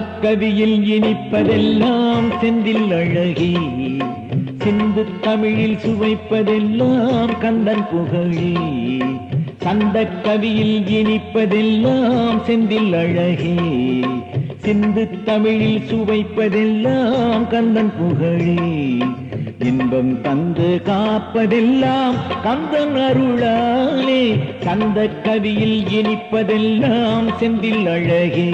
கவியில் இனிப்பதெல்லாம் செந்தில் அழகி. சிந்து தமிழில் சுவைப்பதெல்லாம் கந்தன் புகழி. சந்த கவியில் இனிப்பதெல்லாம் செந்தில் அழகி. சிந்து தமிழில் சுவைப்பதெல்லாம் கந்தன் புகழி. இன்பம் தந்து காப்பதெல்லாம் கந்தன் அருளா சந்த கவியில் இனிப்பதெல்லாம் செந்தில் அழகே.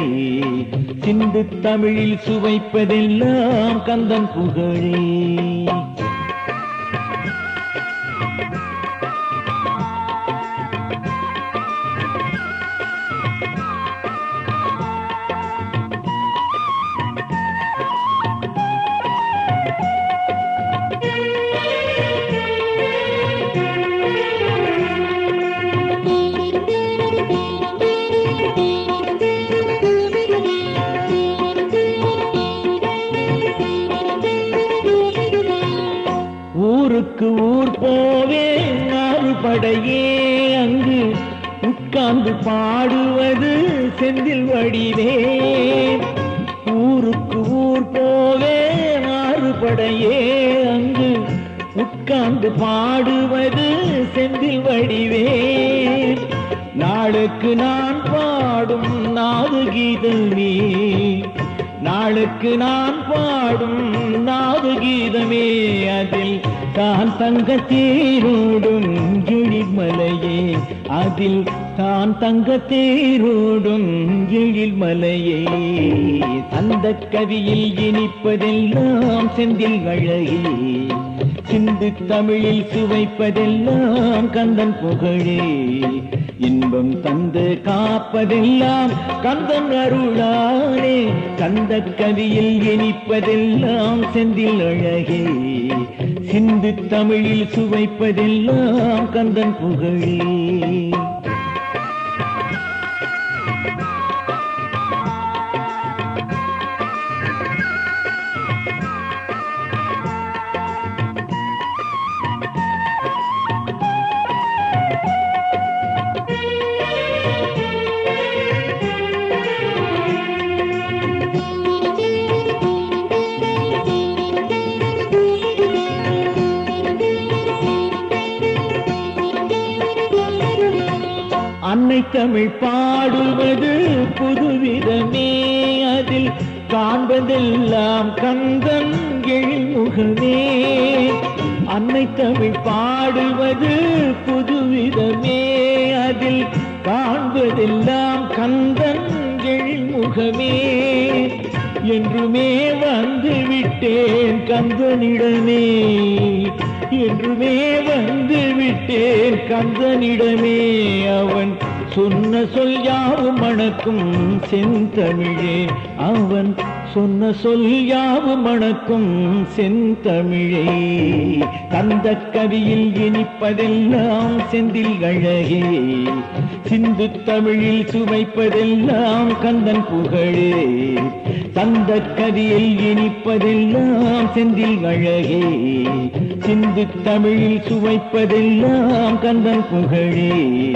சிந்து தமிழில் சுவைப்பதெல்லாம் கந்தன் புகழே. ஊருக்கு ஊர் போவேன் மாறுபடையே அங்கு உட்கார்ந்து பாடுவது செந்தில் வடிவே. ஊருக்கு ஊர் போவேன் மாறுபடையே அங்கு உட்கார்ந்து பாடுவது செந்தில் வடிவே. நாளுக்கு நான் பாடும் நாது கீதமே நாளுக்கு நான் பாடும் நாது கீதமே அதில் தான் தங்க தேரோடும் எழில்மலையே. அதில் தான் தங்க தேரோடும் எழில்மலையே. தந்த கவியில் இனிப்பதெல்லாம் செந்தில் வழையே. சிந்து தமிழில் சுவைப்பதெல்லாம் கந்தன் புகழே. இன்பம் தந்து காப்பதெல்லாம் கந்தன் அருளானே கந்த கவியில் இனிப்பதெல்லாம் செந்தில் அழகே. சிந்து தமிழில் சுவைப்பதெல்லாம் கந்தன் புகழே. அன்னை தமிழ் பாடுவது புதுவிதமே. அதில் காண்பதெல்லாம் கந்தன் எழில்முகமே. அன்னை தமிழ் பாடுவது புதுவிதமே. அதில் காண்பதெல்லாம் கந்தன் எழில்முகமே. என்றுமே வந்து விட்டேன் கந்தனிடமே. என்றுமே வந்து விட்டேன் கந்தனிடமே. அவன் சொன்ன சொல் யாவும் மணக்கும் செந்தமிழே. அவன் சொன்ன சொல் யாவும் மணக்கும் செந்தமிழே. தந்த கவியில் இனிப்பதெல்லாம் செந்தில் அழகே. சிந்து தமிழில் சுவைப்பதெல்லாம் கந்தன் புகழே. தந்த கதியில் இனிப்பதெல்லாம் செந்தில் அழகே. சிந்து தமிழில் சுவைப்பதெல்லாம் கந்தன் புகழே.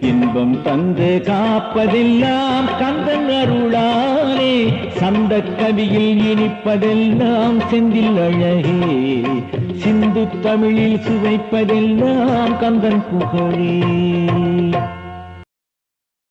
இன்பம் தந்து காப்பதெல்லாம் கந்தன் அருளாலே. சந்த கவியில் இனிப்பதெல்லாம் செந்தில் அழகே. சிந்து தமிழில் சுவைப்பதெல்லாம் கந்தன் புகழே.